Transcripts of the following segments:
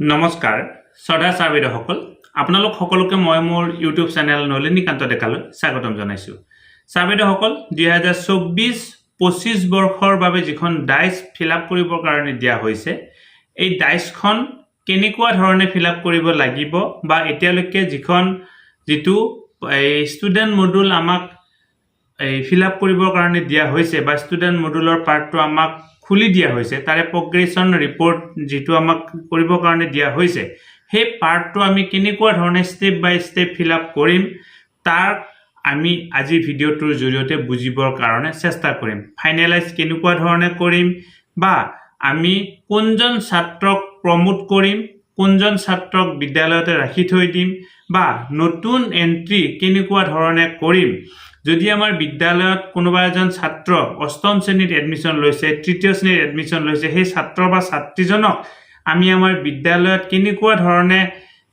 নমস্কাৰ, শ্ৰদ্ধা ছাৰ বাইদেউসকল আপোনালোক সকলোকে মই মোৰ ইউটিউব চেনেল নলিনীকান্ত ডেকালৈ স্বাগতম জনাইছোঁ। ছাৰ বাইদেউসকল দুহেজাৰ চৌব্বিছ পঁচিছ বৰ্ষৰ বাবে যিখন ডাইচ ফিল আপ কৰিবৰ কাৰণে দিয়া হৈছে, এই ডাইচখন কেনেকুৱা ধৰণে ফিল আপ কৰিব লাগিব বা এতিয়ালৈকে যিখন, যিটো এই ষ্টুডেণ্ট মডুল আমাক এই ফিল আপ কৰিবৰ কাৰণে দিয়া হৈছে বা ষ্টুডেণ্ট মডুলৰ পাৰ্টটো আমাক খুলি দিয়া হৈছে, তাৰে প্ৰগ্ৰেশ্যন ৰিপৰ্ট যিটো আমাক কৰিবৰ কাৰণে দিয়া হৈছে, সেই পাৰ্টটো আমি কেনেকুৱা ধৰণে step by step fill up কৰিম, তাৰ আমি আজি ভিডিঅ'টোৰ জৰিয়তে বুজিবৰ কাৰণে চেষ্টা কৰিম। ফাইনেলাইজ কেনেকুৱা ধৰণে কৰিম বা আমি কোনজন ছাত্ৰক প্ৰমোট কৰিম কোনজন ছাত্ৰক বিদ্যালয়তে ৰাখি থৈ দিম বা নতুন এণ্ট্ৰি কেনেকুৱা ধৰণে কৰিম? যদি আমাৰ বিদ্যালয়ত কোনোবা এজন ছাত্ৰ অষ্টম শ্ৰেণীত এডমিশ্যন লৈছে তৃতীয় শ্ৰেণীত এডমিশ্যন লৈছে সেই ছাত্ৰ বা ছাত্ৰীজনক আমি আমাৰ বিদ্যালয়ত কেনেকুৱা ধৰণে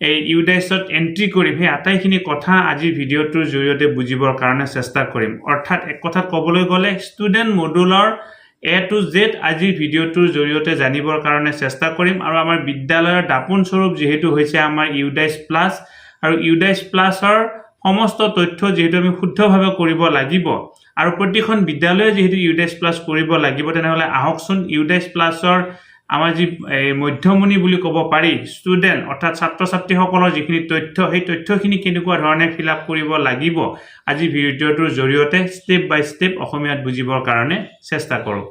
এই ইউডাইছত এণ্ট্ৰি কৰিম সেই আটাইখিনি কথা আজিৰ ভিডিঅ'টোৰ জৰিয়তে বুজিবৰ কাৰণে চেষ্টা কৰিম। অৰ্থাৎ এক কথাত ক'বলৈ গ'লে ষ্টুডেণ্ট মডুলৰ এ টু জেড আজিৰ ভিডিঅ'টোৰ জৰিয়তে জানিবৰ কাৰণে চেষ্টা কৰিম আৰু আমাৰ বিদ্যালয়ৰ দাপোন স্বৰূপ যিহেতু হৈছে আমাৰ ইউডাইচ প্লাছ আৰু ইউডাইচ প্লাছৰ সমস্ত তথ্য যিহেতু আমি শুদ্ধভাৱে কৰিব লাগিব আৰু প্ৰতিখন বিদ্যালয়ে যিহেতু ইউডাইচ প্লাছ কৰিব লাগিব তেনেহ'লে আহকচোন ইউডাইচ প্লাছৰ আমাৰ যি এই মধ্যমণি বুলি ক'ব পাৰি ষ্টুডেণ্ট অৰ্থাৎ ছাত্ৰ ছাত্ৰীসকলৰ যিখিনি তথ্য সেই তথ্যখিনি কেনেকুৱা ধৰণে ফিল আপ কৰিব লাগিব আজি ভিডিঅ'টোৰ জৰিয়তে ষ্টেপ বাই ষ্টেপ অসমীয়াত বুজিবৰ কাৰণে চেষ্টা কৰোঁ।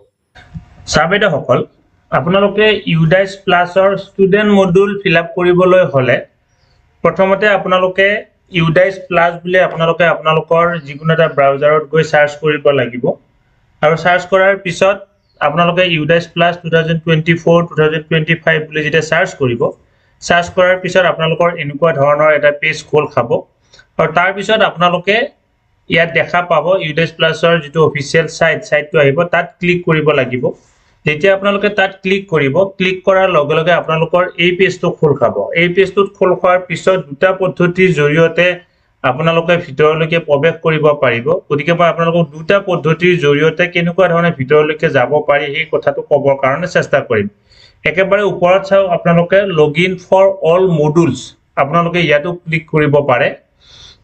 ছাৰ বাইদেউসকল আপোনালোকে ইউডাইচ প্লাছৰ ষ্টুডেণ্ট মডুল ফিল আপ কৰিবলৈ হ'লে প্ৰথমতে আপোনালোকে ইউডাইচ প্লাছ বুলি আপোনালোকে আপোনালোকৰ যিকোনো এটা ব্ৰাউজাৰত গৈ চাৰ্চ কৰিব লাগিব। আৰু চাৰ্চ কৰাৰ পিছত আপোনালোকে UDISE plus two thousand twenty four two thousand twenty five বুলি যেতিয়া চাৰ্চ কৰিব চাৰ্চ কৰাৰ পিছত আপোনালোকৰ এনেকুৱা ধৰণৰ এটা পেজ খোল খাব। আৰু তাৰপিছত আপোনালোকে ইয়াত দেখা পাব ইউডাইচ প্লাছৰ যিটো অফিচিয়েল ছাইট ছাইটটো আহিব তাত ক্লিক কৰিব লাগিব। যেতিয়া আপোনালোকে তাত ক্লিক কৰিব ক্লিক কৰাৰ লগে লগে আপোনালোকৰ এই পেজটো খোল খাব। এই পেজটোত খোল খোৱাৰ পিছত দুটা পদ্ধতিৰ জৰিয়তে আপোনালোকে ভিতৰলৈকে প্ৰৱেশ কৰিব পাৰিব। গতিকে মই আপোনালোকক দুটা পদ্ধতিৰ জৰিয়তে কেনেকুৱা ধৰণে ভিতৰলৈকে যাব পাৰি সেই কথাটো ক'বৰ কাৰণে চেষ্টা কৰিম। একেবাৰে ওপৰত চাওক আপোনালোকে log in for all modules আপোনালোকে ইয়াতো ক্লিক কৰিব পাৰে।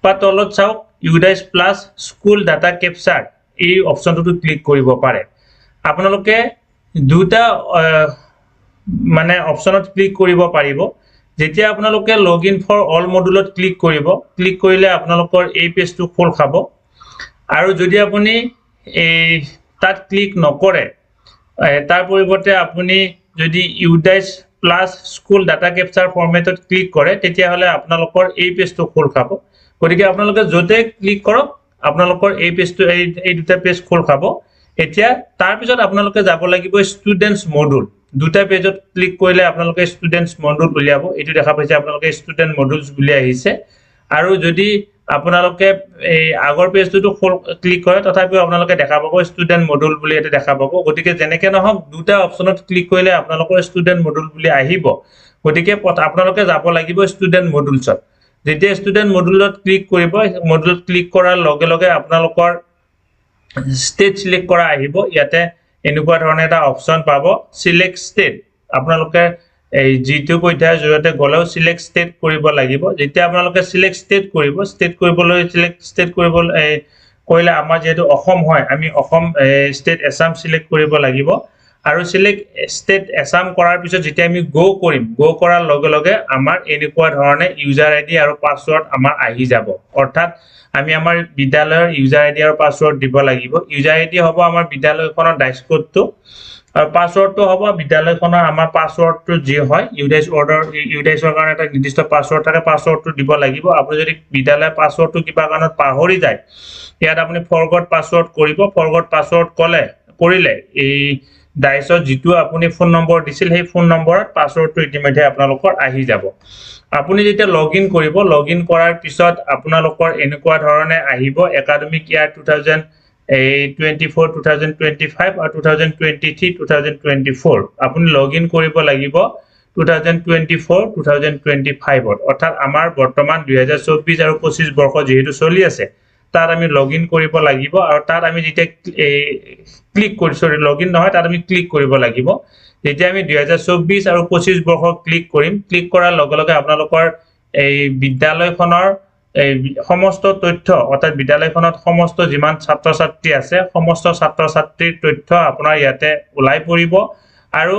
বা তলত চাওক UDISE plus school data capture এই অপশ্যনটোতো ক্লিক কৰিব পাৰে। আপোনালোকে দুটা মানে অপশ্যনত ক্লিক কৰিব পাৰিব। যেতিয়া আপোনালোকে লগ ইন ফৰ অল মডুলত ক্লিক কৰিব ক্লিক কৰিলে আপোনালোকৰ এই পেজটো খোল খাব। আৰু যদি আপুনি এই তাত ক্লিক নকৰে তাৰ পৰিৱৰ্তে আপুনি যদি UDISE plus school data capture ফৰ্মেটত click কৰে, তেতিয়াহ'লে আপোনালোকৰ এই পেজটো খোল খাব। গতিকে আপোনালোকে য'তে ক্লিক কৰক, আপোনালোকৰ এই পেজটো এই এই দুটা পেজ খোল খাব। এতিয়া তাৰপিছত আপোনালোকে যাব লাগিব ষ্টুডেণ্টছ মডুল দুটা পেজত ক্লিক কৰিলে আপোনালোকে ষ্টুডেণ্টছ মডুল উলিয়াব। এইটো দেখা পাইছে, আপোনালোকে ষ্টুডেণ্ট মডুলছ বুলি আহিছে। আৰু যদি আপোনালোকে এই আগৰ পেজটোতো ক্লিক কৰে, তথাপিও আপোনালোকে দেখা পাব ষ্টুডেণ্ট মডুল বুলি ইয়াতে দেখা পাব। গতিকে যেনেকে নহওক, দুটা অপশ্যনত ক্লিক কৰিলে আপোনালোকৰ ষ্টুডেণ্ট মডুল বুলি আহিব। গতিকে আপোনালোকে যাব লাগিব ষ্টুডেণ্ট মডুলছত যেতিয়া ষ্টুডেণ্ট মডুলত ক্লিক কৰিব মডুলত ক্লিক কৰাৰ লগে লগে আপোনালোকৰ ষ্টেট চিলেক্ট কৰা আহিব। ইয়াতে এনেকুৱা ধৰণে এটা অপশ্যন পাব চিলেক্ট ষ্টেট আপোনালোকে এই যিটো পৰ্যায়ৰ জৰিয়তে গ'লেও চিলেক্ট ষ্টেট কৰিব লাগিব। যেতিয়া আপোনালোকে চিলেক্ট ষ্টেট কৰিব ষ্টেট কৰিবলৈ চিলেক্ট ষ্টেট কৰিব এই কৰিলে আমাৰ যিহেতু অসম হয় আমি অসম ষ্টেট এছাম চিলেক্ট কৰিব লাগিব। আৰু চিলেক্ট ষ্টেট এছাম কৰাৰ পিছত যেতিয়া আমি গ' কৰিম গ' কৰাৰ লগে লগে আমাৰ এনেকুৱা ধৰণে ইউজাৰ আই ডি আৰু পাছৱৰ্ড আমাৰ আহি যাব। অৰ্থাৎ আমি আমাৰ বিদ্যালয়ৰ ইউজাৰ আই ডি আৰু পাছৱৰ্ড দিব লাগিব। ইউজাৰ আই ডি হ'ব আমাৰ বিদ্যালয়খনৰ ডাইচ কোডটো আৰু পাছৱৰ্ডটো হ'ব বিদ্যালয়খনৰ আমাৰ পাছৱৰ্ডটো যি হয় ইউডাইচ অৰ্ডাৰ ইউডাইচৰ কাৰণে এটা নিৰ্দিষ্ট পাছৱৰ্ড থাকে পাছৱৰ্ডটো দিব লাগিব। আপুনি যদি বিদ্যালয়ৰ পাছৱৰ্ডটো কিবা কাৰণত পাহৰি যায় ইয়াত আপুনি ফৰগড পাছৱৰ্ড কৰিব। ফৰগড পাছৱৰ্ড ক'লে কৰিলে এই ডাইচত যিটো আপুনি ফোন নম্বৰ দিছিল সেই ফোন নম্বৰত পাছৱৰ্ডটো ইতিমধ্যে আপোনালোকৰ আহি যাব। আপুনি যেতিয়া লগ ইন কৰিব লগ ইন কৰাৰ পিছত আপোনালোকৰ এনেকুৱা ধৰণে আহিব একাডেমিক ইয়াৰ টু থাউজেণ্ড এই twenty four two thousand twenty five আৰু two thousand twenty three two thousand twenty four আপুনি লগ ইন কৰিব লাগিব two thousand twenty four two thousand twenty ফাইভত অৰ্থাৎ আমাৰ বৰ্তমান দুহেজাৰ চৌব্বিছ আৰু পঁচিছ বৰ্ষ যিহেতু চলি আছে তাত আমি লগ ইন কৰিব লাগিব আৰু তাত আমি যেতিয়া ক্লিক কৰি চৰি লগ ইন নহয় তাত আমি ক্লিক কৰিব লাগিব। যেতিয়া আমি দুহেজাৰ চৌব্বিছ আৰু পঁচিছ বৰ্ষ ক্লিক কৰিম ক্লিক কৰাৰ লগে লগে আপোনালোকৰ এই বিদ্যালয়খনৰ এই সমস্ত তথ্য অৰ্থাৎ বিদ্যালয়খনত সমস্ত যিমান ছাত্ৰ ছাত্ৰী আছে সমস্ত ছাত্ৰ ছাত্ৰীৰ তথ্য আপোনাৰ ইয়াতে ওলাই পৰিব। আৰু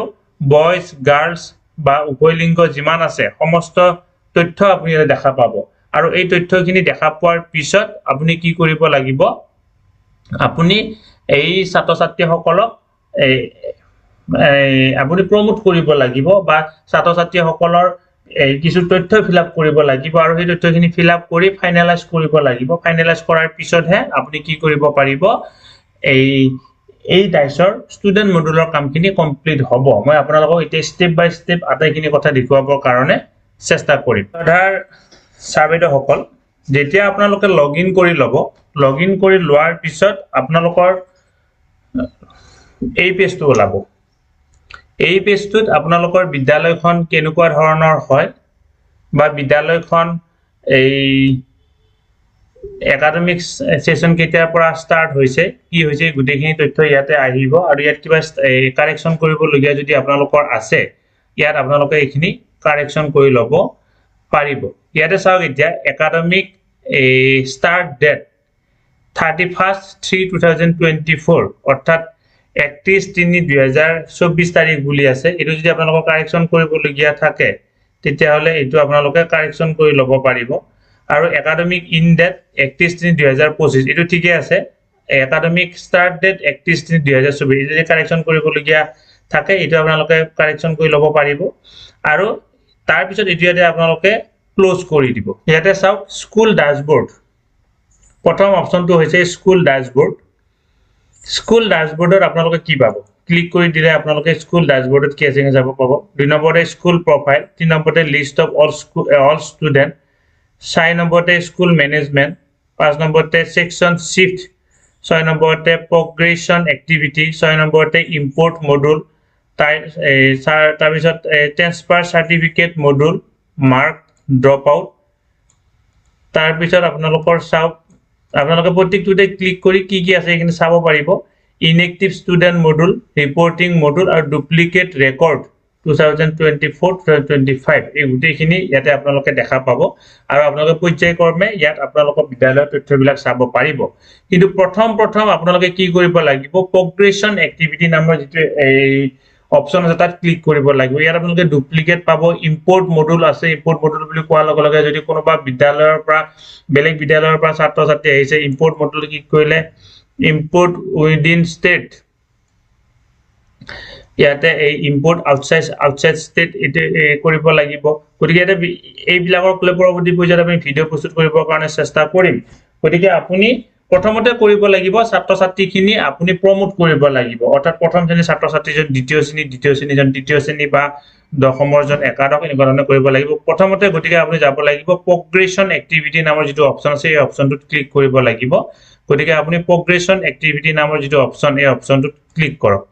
বইজ গাৰ্লছ বা উভয়লিংগ যিমান আছে সমস্ত তথ্য আপুনি ইয়াতে দেখা পাব। আৰু এই তথ্যখিনি দেখা পোৱাৰ পিছত আপুনি কি কৰিব লাগিব? আপুনি এই ছাত্ৰ ছাত্ৰীসকলক আপুনি প্ৰমোট কৰিব লাগিব বা ছাত্ৰ ছাত্ৰীসকলৰ এই কিছু তথ্য ফিল আপ কৰিব লাগিব আৰু সেই তথ্যখিনি ফিল আপ কৰি ফাইনেলাইজ কৰিব লাগিব। ফাইনেলাইজ কৰাৰ পিছতহে আপুনি কি কৰিব পাৰিব? এই এই ডাইচৰ ষ্টুডেণ্ট মডুলৰ কামখিনি কমপ্লিট হ'ব। মই আপোনালোকক এতিয়া ষ্টেপ বাই ষ্টেপ আটাইখিনি কথা দেখুৱাবৰ কাৰণে চেষ্টা কৰিম। সাধাৰ ছাৰ বাইদেউসকল যেতিয়া আপোনালোকে লগ ইন কৰি ল'ব লগ ইন কৰি লোৱাৰ পিছত আপোনালোকৰ এই পেজটো ওলাব। এই পেজটোত আপোনালোকৰ বিদ্যালয়খন কেনেকুৱা ধৰণৰ হয় বা বিদ্যালয়খন এই একাডেমিক ছেশ্যন কেতিয়াৰ পৰা ষ্টাৰ্ট হৈছে কি হৈছে গোটেইখিনি তথ্য ইয়াতে আহিব আৰু ইয়াত কিবা কাৰেকশ্যন কৰিবলগীয়া যদি আপোনালোকৰ আছে ইয়াত আপোনালোকে এইখিনি কাৰেকশ্যন কৰি ল'ব। পাৰিব। ইয়াতে চাওক এতিয়া, academic start date thirty first three two thousand twenty four অৰ্থাৎ একত্ৰিছ তিনি দুহেজাৰ চৌব্বিছ তাৰিখ বুলি আছে। এইটো যদি আপোনালোকৰ কাৰেকশ্যন কৰিবলগীয়া থাকে, তেতিয়াহ'লে এইটো আপোনালোকে কাৰেকশ্যন কৰি ল'ব পাৰিব। আৰু একাডেমিক ইন ডেট একত্ৰিছ তিনি দুহেজাৰ পঁচিছ এইটো ঠিকে আছে। একাডেমিক ষ্টাৰ্ট ডেট একত্ৰিছ তিনি দুহেজাৰ এইটো যদি কাৰেকশ্যন কৰিবলগীয়া থাকে, এইটো আপোনালোকে কাৰেকশ্যন কৰি ল'ব পাৰিব। আৰু তাৰপিছত এইটো ইয়াতে আপোনালোকে ক্ল'জ কৰি দিব। ইয়াতে চাওক স্কুল ডাছবৰ্ড প্ৰথম অপশ্যনটো হৈছে স্কুল ডাছবৰ্ড স্কুল ডাছবৰ্ডত আপোনালোকে কি পাব? ক্লিক কৰি দিলে আপোনালোকে স্কুল ডাছবৰ্ডত কি আছে যাব পাব। দুই নম্বৰতে স্কুল প্ৰফাইল তিনি নম্বৰতে list of all all student চাৰি নম্বৰতে স্কুল মেনেজমেণ্ট পাঁচ নম্বৰতে ছেকশ্যন চিফ্ট ছয় নম্বৰতে প্ৰগ্ৰেশ্যন এক্টিভিটি ছয় নম্বৰতে ইম্পৰ্ট মডুল চাৰ তাৰপিছত transfer certificate module mark drop out তাৰপিছত আপোনালোকৰ চাওক, আপোনালোকে প্ৰত্যেকটোতে ক্লিক কৰি কি কি আছে সেইখিনি চাব পাৰিব। Inactive student module reporting module আৰু duplicate record two thousand twenty four two twenty five এই গোটেইখিনি ইয়াতে আপোনালোকে দেখা পাব। আৰু আপোনালোকে পৰ্যায়ক্ৰমে ইয়াত আপোনালোকৰ বিদ্যালয়ৰ তথ্যবিলাক চাব পাৰিব। কিন্তু প্ৰথম প্ৰথম আপোনালোকে কি কৰিব লাগিব প্ৰগ্ৰেশ্যন এক্টিভিটি নামৰ যিটো, এই অপশ্যন আছে তাত ক্লিক কৰিব লাগিব। ইয়াত আপোনালোকে ডুপ্লিকেট পাব। ইম্পৰ্ট মডুল আছে। ইম্পৰ্ট মডুল বুলি কোৱাৰ লগে লগে যদি কোনোবা বিদ্যালয়ৰ পৰা বেলেগ বিদ্যালয়ৰ পৰা ছাত্ৰ ছাত্ৰী আহিছে ইম্পৰ্ট মডুল ক্লিক কৰিলে ইম্পৰ্ট উইদিন ষ্টেট ইয়াতে এই ইম্পৰ্ট আউটচাইড আউটচাইড ষ্টেট কৰিব লাগিব। গতিকে ইয়াতে এইবিলাকৰ লৈ পৰৱৰ্তী পৰ্যায়ত আমি ভিডিঅ' প্ৰস্তুত কৰিবৰ কাৰণে চেষ্টা কৰিম। গতিকে আপুনি প্ৰথমতে কৰিব লাগিব ছাত্ৰ ছাত্ৰীখিনি আপুনি প্ৰমোট কৰিব লাগিব। অৰ্থাৎ প্ৰথম শ্ৰেণীৰ ছাত্ৰ ছাত্ৰীজন দ্বিতীয় শ্ৰেণী দ্বিতীয় শ্ৰেণীজন তৃতীয় শ্ৰেণী বা দশমৰজন একাদশ এনেকুৱা ধৰণে কৰিব লাগিব। প্ৰথমতে গতিকে আপুনি যাব লাগিব প্ৰগ্ৰেশ্যন এক্টিভিটি নামৰ যিটো অপশ্যন আছে এই অপশ্যনটোত ক্লিক কৰিব লাগিব। গতিকে আপুনি প্ৰগ্ৰেশ্যন এক্টিভিটি নামৰ যিটো অপশ্যন এই অপশ্যনটোত ক্লিক কৰক।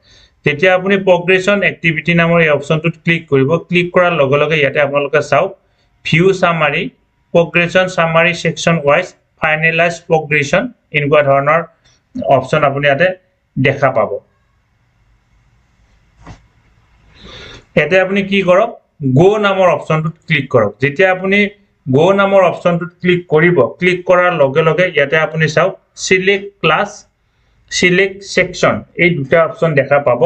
যেতিয়া আপুনি প্ৰগ্ৰেশ্যন এক্টিভিটি নামৰ এই অপশ্যনটোত ক্লিক কৰিব। ক্লিক কৰাৰ লগে লগে ইয়াতে আপোনালোকে চাওক view summary progression summary section wise finalise progression এনেকুৱা ধৰণৰ অপশ্যন আপুনি ইয়াতে দেখা পাব। ইয়াতে আপুনি কি কৰক গ' নামৰ অপশ্যনটোত ক্লিক কৰক। যেতিয়া আপুনি গ' নামৰ অপশ্যনটোত ক্লিক কৰিব ক্লিক কৰাৰ লগে লগে ইয়াতে আপুনি চাওক চিলেক্ট ক্লাছ চিলেক্ট ছেকশ্যন এই দুটা অপশ্যন দেখা পাব।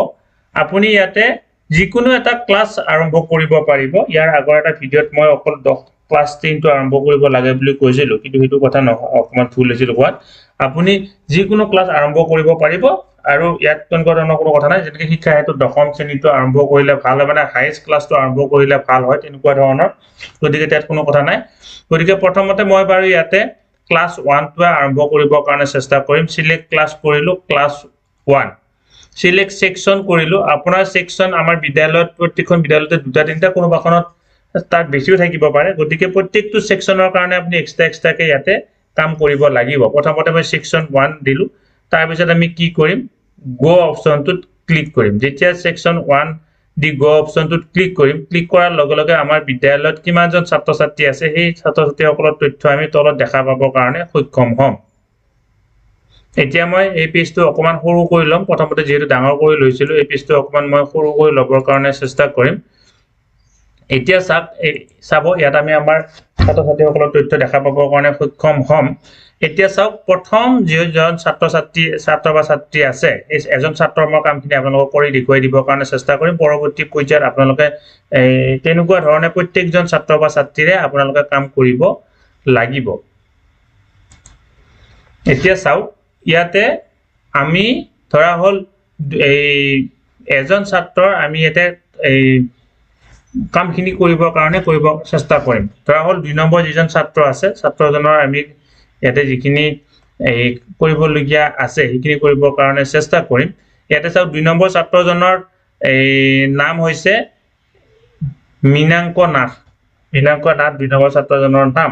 আপুনি ইয়াতে যিকোনো এটা ক্লাছ আৰম্ভ কৰিব পাৰিব। ইয়াৰ আগৰ এটা ভিডিঅ'ত মই অকল দহ ক্লাছ টেনটো আৰম্ভ কৰিব লাগে বুলি কৈছিলোঁ কিন্তু সেইটো কথা নহয় অকণমান ভুল হৈছিল কোৱাত আপুনি যিকোনো ক্লাছ আৰম্ভ কৰিব পাৰিব আৰু ইয়াত তেনেকুৱা ধৰণৰ কোনো কথা নাই যেনেকৈ শিক্ষা হেতু দশম শ্ৰেণীটো আৰম্ভ কৰিলে ভাল হয় মানে হায়েষ্ট ক্লাছটো আৰম্ভ কৰিলে ভাল হয় তেনেকুৱা ধৰণৰ। গতিকে তাত কোনো কথা নাই। গতিকে প্ৰথমতে মই বাৰু ইয়াতে ক্লাছ ওৱানটোৱে আৰম্ভ কৰিবৰ কাৰণে চেষ্টা কৰিম। চিলেক্ট ক্লাছ কৰিলোঁ ক্লাছ ওৱান চিলেক্ট ছেকশ্যন কৰিলোঁ। আপোনাৰ ছেকশ্যন আমাৰ বিদ্যালয়ত প্ৰত্যেকখন বিদ্যালয়তে দুটা তিনিটা কোনোবাখনত তাত বেছিও থাকিব পাৰে। গতিকে প্ৰত্যেকটো ছেকশ্যনৰ কাৰণে আপুনি এক্সট্ৰা এক্সট্ৰাকৈ ইয়াতে কাম কৰিব লাগিব। প্ৰথমতে মই ছেকশ্যন ওৱান দিলোঁ। তাৰপিছত আমি কি কৰিম? গ' অপশ্যনটোত ক্লিক কৰিম। যেতিয়া ছেকশ্যন ওৱান দি গ' অপশ্যনটোত ক্লিক কৰিম ক্লিক কৰাৰ লগে লগে আমাৰ বিদ্যালয়ত কিমানজন ছাত্ৰ ছাত্ৰী আছে সেই ছাত্ৰ ছাত্ৰীসকলৰ তথ্য আমি তলত দেখা পাবৰ কাৰণে সক্ষম হ'ম। এতিয়া মই এই পেজটো অকণমান সৰু কৰি ল'ম। প্ৰথমতে যিহেতু ডাঙৰ কৰি লৈছিলোঁ এই পেজটো অকণমান মই সৰু কৰি ল'বৰ কাৰণে চেষ্টা কৰিম। এতিয়া চাওক এই চাব, ইয়াত আমি আমাৰ ছাত্ৰ ছাত্ৰীসকলৰ তথ্য দেখা পাবৰ কাৰণে সক্ষম হ'ম। এতিয়া চাওক, প্ৰথম যিজন ছাত্ৰ ছাত্ৰী ছাত্ৰ বা ছাত্ৰী আছে, এই এজন ছাত্ৰৰ মই কামখিনি আপোনালোকক কৰি দেখুৱাই দিবৰ কাৰণে চেষ্টা কৰিম। পৰৱৰ্তী পৰ্যায়ত আপোনালোকে, এই তেনেকুৱা ধৰণে প্ৰত্যেকজন ছাত্ৰ বা ছাত্ৰীৰে আপোনালোকে কাম কৰিব লাগিব। এতিয়া চাওক, ইয়াতে আমি, ধৰা হ'ল, এই এজন ছাত্ৰৰ আমি ইয়াতে, এই কামখিনি কৰিবৰ কাৰণে কৰিব চেষ্টা কৰিম। ধৰা হ'ল দুই নম্বৰ যিজন ছাত্ৰ আছে, ছাত্ৰজনৰ আমি ইয়াতে যিখিনি এই কৰিবলগীয়া আছে, সেইখিনি কৰিবৰ কাৰণে চেষ্টা কৰিম। ইয়াতে চাওক, দুই নম্বৰ ছাত্ৰজনৰ এই নাম হৈছে মীনাংক নাথ। মীনাংক নাথ, দুই নম্বৰ ছাত্ৰজনৰ নাম।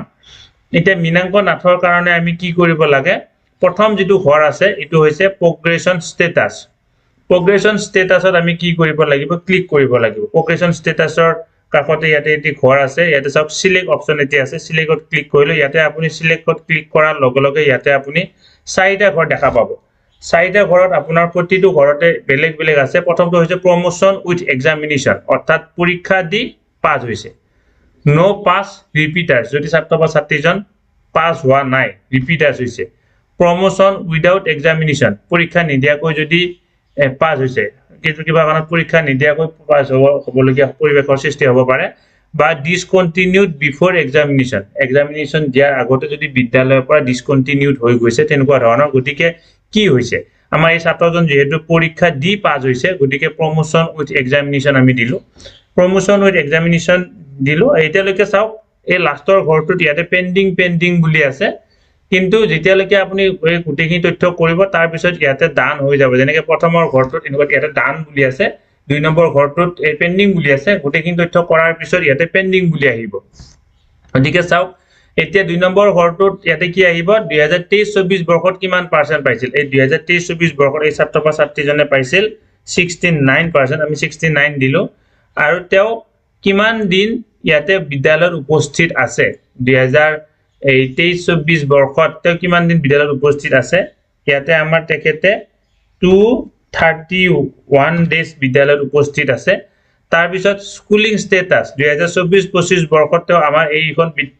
এতিয়া মীনাংক নাথৰ কাৰণে আমি কি কৰিব লাগে? প্ৰথম যিটো ঘৰ আছে, এইটো হৈছে প্ৰগ্ৰেশ্যন ষ্টেটাছ প্ৰগ্ৰেশ্যন ষ্টেটাছত আমি কি কৰিব লাগিব? ক্লিক কৰিব লাগিব। প্ৰগ্ৰেশ্যন ষ্টেটাছৰ কাষতে ইয়াতে এটি ঘৰ আছে। ইয়াতে চাওক চিলেক্ট অপশ্যন এতিয়া আছে। চিলেক্টত ক্লিক কৰিলে ইয়াতে আপুনি চিলেক্টত ক্লিক কৰাৰ লগে লগে ইয়াতে আপুনি চাৰিটা ঘৰ দেখা পাব। চাৰিটা ঘৰত আপোনাৰ প্ৰতিটো ঘৰতে বেলেগ বেলেগ আছে। প্ৰথমটো হৈছে প্ৰমোশ্যন উইথ এক্সামিনেশ্যন অৰ্থাৎ পৰীক্ষা দি পাছ হৈছে। ন' পাছ ৰিপিটাৰ্ছ যদি ছাত্ৰ বা ছাত্ৰীজন পাছ হোৱা নাই ৰিপিটাৰ্ছ হৈছে। প্ৰমোশ্যন উইদাউট এক্সামিনেশ্যন পৰীক্ষা নিদিয়াকৈ যদি পাছ হৈছে। কিন্তু কিবা কাৰণত পৰীক্ষা নিদিয়াকৈ পাছ হ'ব, হ'বলগীয়া পৰিৱেশৰ সৃষ্টি হ'ব পাৰে বা ডিছকণ্টিনিউড বিফৰ এক্সামিনেশ্যন এক্সামিনেশ্যন দিয়াৰ আগতে যদি বিদ্যালয়ৰ পৰা ডিছকণ্টিনিউড হৈ গৈছে, তেনেকুৱা ধৰণৰ গতিকে কি হৈছে? আমাৰ এই ছাত্ৰজন যিহেতু পৰীক্ষা দি পাছ হৈছে, গতিকে প্ৰমোশ্যন উইথ এক্সামিনেশ্যন আমি দিলোঁ। প্ৰমোশ্যন উইথ এক্সামিনেশ্যন দিলোঁ। এতিয়ালৈকে চাওক, এই লাষ্টৰ ঘৰটোত ইয়াতে পেণ্ডিং পেণ্ডিং বুলি আছে। কিন্তু যেতিয়ালৈকে আপুনি এই গোটেইখিনি তথ্য কৰিব তাৰপিছত ইয়াতে ডান হৈ যাব। যেনেকে প্ৰথমৰ ঘৰটোত, এনেকুৱা ইয়াতে ডান বুলি আছে, দুই নম্বৰ ঘৰটোত এই পেণ্ডিং বুলি আছে, গোটেইখিনি তথ্য কৰাৰ পিছত ইয়াতে পেণ্ডিং বুলি আহিব। গতিকে চাওক, এতিয়া দুই নম্বৰ ঘৰটোত ইয়াতে কি আহিব? দুহেজাৰ তেইছ চৌবিছ বৰ্ষত কিমান পাৰ্চেণ্ট পাইছিল? এই দুহেজাৰ তেইছ চৌবিছ বৰ্ষত এই ছাত্ৰ বা ছাত্ৰীজনে পাইছিল ছিক্সটি নাইন পাৰ্চেণ্ট আমি ছিক্সটি নাইন দিলোঁ। আৰু তেওঁ কিমান দিন ইয়াতে বিদ্যালয়ত উপস্থিত আছে? দুহেজাৰ এই তেইছ চৌবিছ বৰ্ষত তেওঁ কিমান দিন বিদ্যালয়ত উপস্থিত আছে? ইয়াতে আমাৰ তেখেতে টু থাৰ্টি ওৱান ডেজ বিদ্যালয়ত উপস্থিত আছে। তাৰপিছত স্কুলিং ষ্টেটাছ দুহেজাৰ চৌবিছ পঁচিছ বৰ্ষত তেওঁ আমাৰ এইখন বিদ-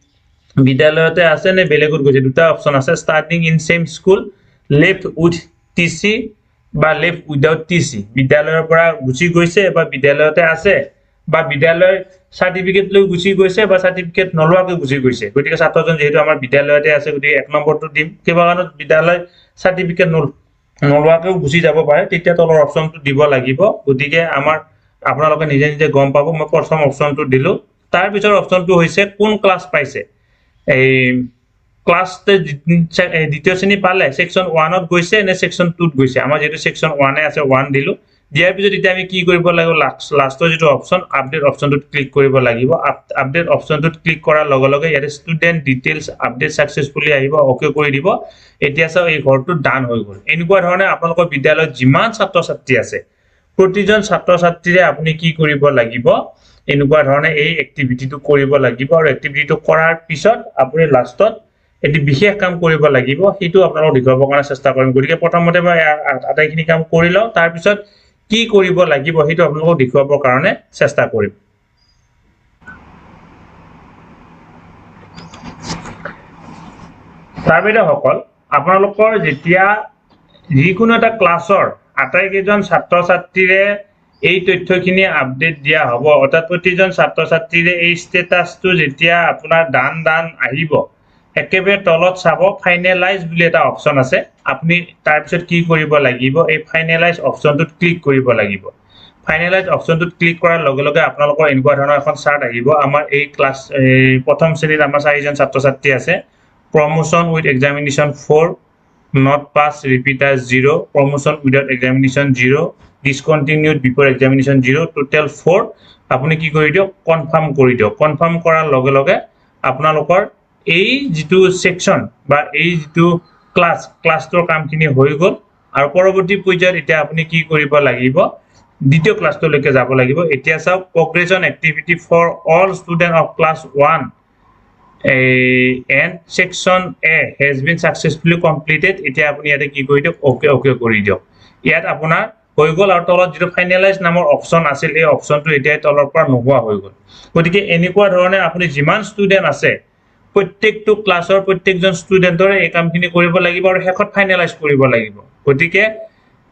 বিদ্যালয়তে আছে নে বেলেগত গৈছে? দুটা অপশ্যন আছে starting in same school left with T C বা লেফ্ট উইদাউট টি চি বিদ্যালয়ৰ পৰা গুচি গৈছে বা বিদ্যালয়তে আছে বা বিদ্যালয় চাৰ্টিফিকেট লৈ গুচি গৈছে বা চাৰ্টিফিকেট নলোৱাকৈ গুচি গৈছে। গতিকে ছাত্ৰজন যিহেতু আমাৰ বিদ্যালয়তে আছে, গতিকে এক নম্বৰটো দিম। কিবা কাৰণত বিদ্যালয় চাৰ্টিফিকেট নল নলোৱাকৈও গুচি যাব পাৰে, তেতিয়া তলৰ অপশ্যনটো দিব লাগিব। গতিকে আমাৰ আপোনালোকে নিজে নিজে গম পাব, মই প্ৰথম অপশ্যনটো দিলোঁ। তাৰপিছৰ অপশ্যনটো হৈছে, কোন ক্লাছ পাইছে? এই ক্লাছ দ্বিতীয় শ্ৰেণী পালে ছেকশ্যন ওৱানত গৈছে নে ছেকশ্যন টুত গৈছে? আমাৰ যিহেতু ছেকশ্যন ওৱানে আছে ওৱান দিলোঁ। পিছত এতিয়া আমি কি কৰিব লাগিব লাষ্টৰ যিটো অপশ্যন আপডেট অপশ্যনটোত ক্লিক কৰিব লাগিব। আপডেট অপশ্যনটোত ক্লিক কৰাৰ লগে লগে ইয়াতে ষ্টুডেণ্ট ডিটেইলছ আপডেট ছাকচেছফুলি আহিব অ'কে কৰি দিব। এতিয়া চাওক, এই ঘৰটো ডান হৈ গ'ল। এনেকুৱা ধৰণে আপোনালোকৰ বিদ্যালয়ত যিমান ছাত্ৰ ছাত্ৰী আছে, প্ৰতিজন ছাত্ৰ ছাত্ৰীৰে আপুনি কি কৰিব লাগিব, এনেকুৱা ধৰণে এই এক্টিভিটিটো কৰিব লাগিব। আৰু এক্টিভিটিটো কৰাৰ পিছত আপুনি লাষ্টত এটি বিশেষ কাম কৰিব লাগিব। সেইটো আপোনালোকক দেখুৱাবৰ কাৰণে চেষ্টা কৰিম। গতিকে প্ৰথমতে মই আটাইখিনি কাম কৰি লওঁ। তাৰপিছত কি কৰিব লাগিব সেইটো আপোনালোকক দেখুৱাবৰ কাৰণে চেষ্টা কৰিম। ছাৰ-বাইদেউসকল আপোনালোকৰ যেতিয়া যিকোনো এটা ক্লাছৰ আটাইকেইজন ছাত্ৰ ছাত্ৰীৰে এই তথ্যখিনি আপডেট দিয়া হ'ব অৰ্থাৎ প্ৰতিজন ছাত্ৰ ছাত্ৰীৰে এই ষ্টেটাছটো যেতিয়া আপোনাৰ দান দান আহিব একেবাৰে তলত চাব ফাইনেলাইজ বুলি এটা অপশ্যন আছে। আপুনি তাৰপিছত কি কৰিব লাগিব? এই ফাইনেলাইজ অপশ্যনটোত ক্লিক কৰিব লাগিব। ফাইনেলাইজ অপশ্যনটোত ক্লিক কৰাৰ লগে লগে আপোনালোকৰ এনেকুৱা ধৰণৰ এখন চাৰ্ট আহিব। আমাৰ এই ক্লাছ প্ৰথম শ্ৰেণীত আমাৰ চাৰিজন ছাত্ৰ ছাত্ৰী আছে। Promotion with examination for not pass repeater 0 promotion without examination 0 discontinued before examination 0 total 4 আপুনি কি কৰি দিয়ক? কনফাৰ্ম কৰি দিয়ক। কনফাৰ্ম কৰাৰ লগে লগে আপোনালোকৰ এই যিটো ছেকশ্যন বা এই যিটো ক্লাছ ক্লাছটোৰ কামখিনি হৈ গ'ল। আৰু পৰৱৰ্তী পৰ্যায়ত এতিয়া আপুনি কি কৰিব লাগিব? দ্বিতীয় ক্লাছটোলৈকে যাব লাগিব। এতিয়া চাওক progression activity for all student of class one and section A has been successfully completed এতিয়া আপুনি ইয়াতে কি কৰি দিয়ক? অ'কে অ'কে কৰি দিয়ক। ইয়াত আপোনাৰ হৈ গ'ল আৰু তলত যিটো ফাইনেলাইজ নামৰ অপশ্যন আছিল এই অপশ্যনটো এতিয়া তলৰ পৰা নোহোৱা হৈ গ'ল। গতিকে এনেকুৱা ধৰণে আপুনি যিমান ষ্টুডেণ্ট আছে প্ৰত্যেকটো ক্লাছৰ প্ৰত্যেকজন ষ্টুডেণ্টৰে এই কামখিনি কৰিব লাগিব আৰু শেষত ফাইনেলাইজ কৰিব লাগিব। গতিকে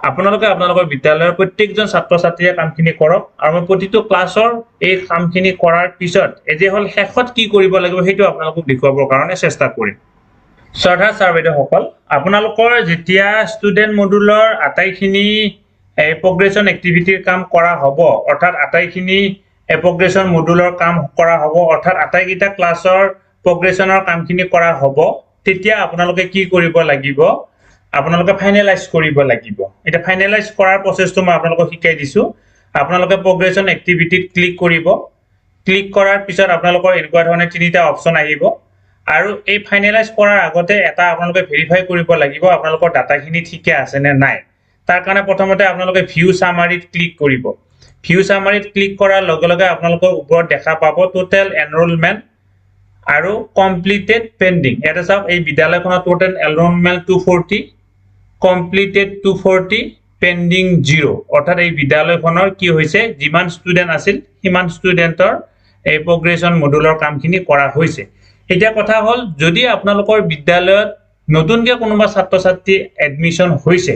আপোনালোকে আপোনালোকৰ বিদ্যালয়ৰ প্ৰত্যেকজন ছাত্ৰ ছাত্ৰীয়ে কামখিনি কৰক আৰু প্ৰতিটো ক্লাছৰ এই কামখিনি কৰাৰ পিছত এযে হ'ল শেষত কি কৰিব লাগিব সেইটো আপোনালোকক দেখুৱাবৰ কাৰণে চেষ্টা কৰিম। শ্ৰদ্ধা ছাৰ বাইদেউসকল আপোনালোকৰ যেতিয়া ষ্টুডেণ্ট মডুলৰ আটাইখিনি প্ৰগ্ৰেশ্যন এক্টিভিটিৰ কাম কৰা হ'ব অৰ্থাৎ আটাইখিনি প্ৰগ্ৰেশ্যন মডুলৰ কাম কৰা হ'ব অৰ্থাৎ আটাইকেইটা ক্লাছৰ প্ৰগ্ৰেশ্যনৰ কামখিনি কৰা হ'ব তেতিয়া আপোনালোকে কি কৰিব লাগিব? আপোনালোকে ফাইনেলাইজ কৰিব লাগিব। এতিয়া ফাইনেলাইজ কৰাৰ প্ৰচেছটো মই আপোনালোকক শিকাই দিছোঁ। আপোনালোকে প্ৰগ্ৰেশ্যন এক্টিভিটিত ক্লিক কৰিব। ক্লিক কৰাৰ পিছত আপোনালোকৰ এনেকুৱা ধৰণে তিনিটা অপশ্যন আহিব। আৰু এই ফাইনেলাইজ কৰাৰ আগতে এটা আপোনালোকে ভেৰিফাই কৰিব লাগিব আপোনালোকৰ ডাটাখিনি ঠিকে আছে নে নাই। তাৰ কাৰণে প্ৰথমতে আপোনালোকে ভিউ চামাৰিত ক্লিক কৰিব। ভিউ চামাৰিত ক্লিক কৰাৰ লগে লগে আপোনালোকৰ ওপৰত দেখা পাব টোটেল এনৰলমেণ্ট আৰু কমপ্লিটেড পেণ্ডিং ইয়াতে চাওক, এই বিদ্যালয়খনৰ total enrolment two forty completed two forty pending zero' অৰ্থাৎ এই বিদ্যালয়খনৰ কি হৈছে, যিমান ষ্টুডেণ্ট আছিল, সিমান ষ্টুডেণ্টৰ এই প্ৰগ্ৰেশ্যন মডুলৰ কামখিনি কৰা হৈছে। এতিয়া কথা হ'ল, যদি আপোনালোকৰ বিদ্যালয়ত নতুনকৈ কোনোবা ছাত্ৰ ছাত্ৰী এডমিশ্যন হৈছে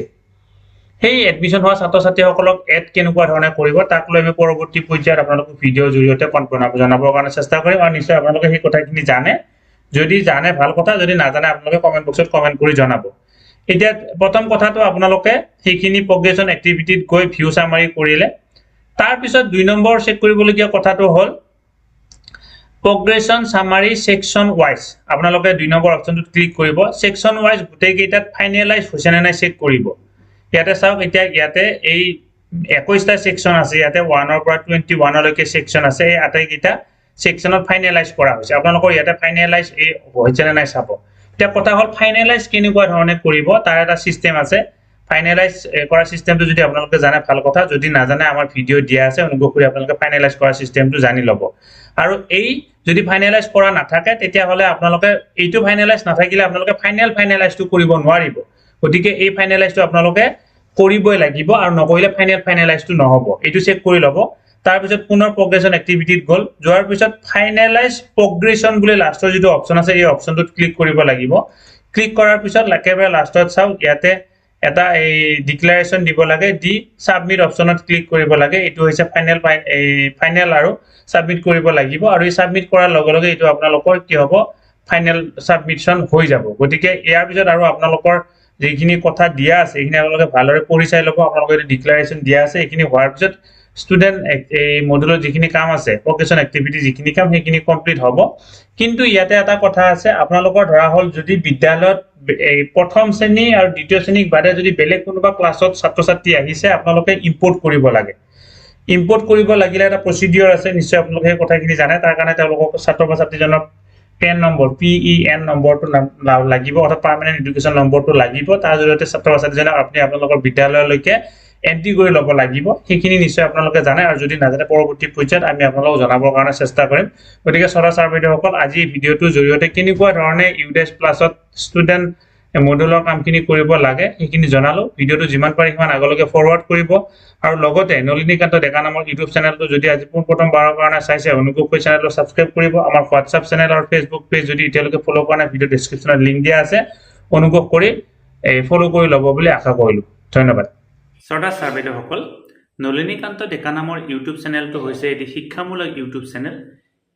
সেই এডমিশ্যন হোৱা ছাত্ৰ ছাত্ৰীসকলক এড কেনেকুৱা ধৰণে কৰিব তাক লৈ আমি পৰৱৰ্তী পৰ্যায়ত আপোনালোকক ভিডিঅ'ৰ জৰিয়তে বনাব জনাবৰ কাৰণে চেষ্টা কৰিম আৰু নিশ্চয় আপোনালোকে সেই কথাখিনি জানে। যদি জানে ভাল কথা যদি নাজানে আপোনালোকে কমেণ্ট বক্সত কমেণ্ট কৰি জনাব। এতিয়া প্ৰথম কথাটো আপোনালোকে সেইখিনি প্ৰগ্ৰেশ্যন এক্টিভিটিত গৈ ভিউ চামাৰি কৰিলে। তাৰপিছত দুই নম্বৰ চেক কৰিবলগীয়া কথাটো হ'ল প্ৰগ্ৰেশ্যন চামাৰি ছেকশ্যন ৱাইজ আপোনালোকে দুই নম্বৰ অপশ্যনটোত ক্লিক কৰিব। ছেকশ্যন ৱাইজ গোটেইকেইটাত ফাইনেলাইজ হৈছে নে নাই চেক কৰিব। ইয়াতে চাওক, এতিয়া ইয়াতে এই একৈশটা ছেকশ্যন আছে, ইয়াতে ওৱানৰ পৰা টুৱেণ্টি ওৱানলৈকে ছেকশ্যন আছে, এই আটাইকেইটা ছেকশ্যনত ফাইনেলাইজ কৰা হৈছে। আপোনালোকৰ ইয়াতে ফাইনেলাইজ এই হৈছে নে নাই চাব। এতিয়া কথা হ'ল ফাইনেলাইজ কেনেকুৱা ধৰণে কৰিব, তাৰ এটা ছিষ্টেম আছে। ফাইনেলাইজ কৰা ছিষ্টেমটো যদি আপোনালোকে জানে, ভালো কথা। যদি নাজানে, আমাৰ ভিডিঅ' দিয়া আছে, অনুগ্ৰহ কৰি আপোনালোকে ফাইনেলাইজ কৰা ছিষ্টেমটো জানি ল'ব। আৰু এই যদি ফাইনেলাইজ কৰা নাথাকে, তেতিয়াহ'লে আপোনালোকে এইটো ফাইনেলাইজ নাথাকিলে আপোনালোকে ফাইনেল ফাইনেলাইজটো কৰিব নোৱাৰিব। গতিকে এই ফাইনেলাইজটো আপোনালোকে কৰিবই লাগিব আৰু নকৰিলে ফাইনেল ফাইনেলাইজটো নহ'ব। এইটো চেক কৰি ল'ব। তাৰপিছত পুনৰ প্ৰগ্ৰেশ্যন এক্টিভিটিত গ'ল। যোৱাৰ পিছত ফাইনেলাইজ প্ৰগ্ৰেশ্যন বুলি লাষ্টৰ যিটো অপশ্যন আছে, এই অপশ্যনটোত ক্লিক কৰিব লাগিব। ক্লিক কৰাৰ পিছত একেবাৰে লাষ্টত চাওক, ইয়াতে এটা এই ডিক্লাৰেশ্যন দিব লাগে, দি ছাবমিট অপশ্যনত ক্লিক কৰিব লাগে। এইটো হৈছে ফাইনেল এই ফাইনেল আৰু ছাবমিট কৰিব লাগিব। আৰু এই ছাবমিট কৰাৰ লগে লগে এইটো আপোনালোকৰ কি হ'ব? ফাইনেল ছাবমিশ্যন হৈ যাব। গতিকে ইয়াৰ পিছত আৰু আপোনালোকৰ যিখিনি কথা দিয়া আছে, সেইখিনি আপোনালোকে ভালদৰে পঢ়ি চাই ল'ব আপোনালোকে এইটো দিয়া আছে এইখিনি হোৱাৰ পিছত ষ্টুডেণ্ট এই মডুলৰ যিখিনি কাম আছে প্ৰকেশ্যন এক্টিভিটি যিখিনি কাম, সেইখিনি কমপ্লিট হ'ব। কিন্তু ইয়াতে এটা কথা আছে, আপোনালোকৰ ধৰা হ'ল যদি বিদ্যালয়ত এই প্ৰথম শ্ৰেণী আৰু দ্বিতীয় শ্ৰেণীক বাদে যদি বেলেগ কোনোবা ক্লাছত ছাত্ৰ ছাত্ৰী আহিছে, আপোনালোকে ইম্পৰ্ট কৰিব লাগে। ইম্পৰ্ট কৰিব লাগিলে এটা প্ৰচিডিঅ'ৰ আছে, নিশ্চয় আপোনালোকে সেই কথাখিনি জানে, তাৰ কাৰণে তেওঁলোকক ছাত্ৰ বা ছাত্ৰীজনক PEN number P E N নম্বৰটো লাগিব, অৰ্থাৎ পাৰ্মানেণ্ট এডুকেশ্যন নম্বৰটো লাগিব। তাৰ জৰিয়তে ছাত্ৰ ছাত্ৰীজনক আপুনি আপোনালোকৰ বিদ্যালয়লৈকে এণ্ট্ৰি কৰি ল'ব লাগিব। সেইখিনি নিশ্চয় আপোনালোকে জানে আৰু যদি নাজানে, পৰৱৰ্তী পৰ্যায়ত আমি আপোনালোকক জনাবৰ কাৰণে চেষ্টা কৰিম। গতিকে চৰা ছাৰ বাইদেউসকল, আজি ভিডিঅ'টোৰ জৰিয়তে কেনেকুৱা ধৰণে ইউডেছ প্লাছত ষ্টুডেণ্ট মডুলৰ কামখিনি কৰিব লাগে, সেইখিনি জনালোঁ। ভিডিঅ'টো যিমান পাৰে সিমান আগলৈকে ফৰৱাৰ্ড কৰিব। আৰু লগতে নলিনীকান্ত ডেকা নামৰ ইউটিউব চেনেলটো যদি আজি পোনপ্ৰথমবাৰৰ কাৰণে চাইছে, অনুগ্ৰহ কৰি চেনেলটো ছাবস্ক্ৰাইব কৰিব। আমাৰ হোৱাটছআপ চেনেল আৰু ফেচবুক পেজ যদি এতিয়ালৈকে ফ'ল' কৰা নাই ভিডিঅ' ডিছক্ৰিপশ্যনত লিংক দিয়া আছে। অনুগ্ৰহ কৰি এই ফ'ল' কৰি ল'ব বুলি আশা কৰিলোঁ। ধন্যবাদ। শ্ৰদ্ধা ছাৰ বাইদেউসকল, নলিনীকান্ত ডেকা নামৰ ইউটিউব চেনেলটো হৈছে এটি শিক্ষামূলক ইউটিউব চেনেল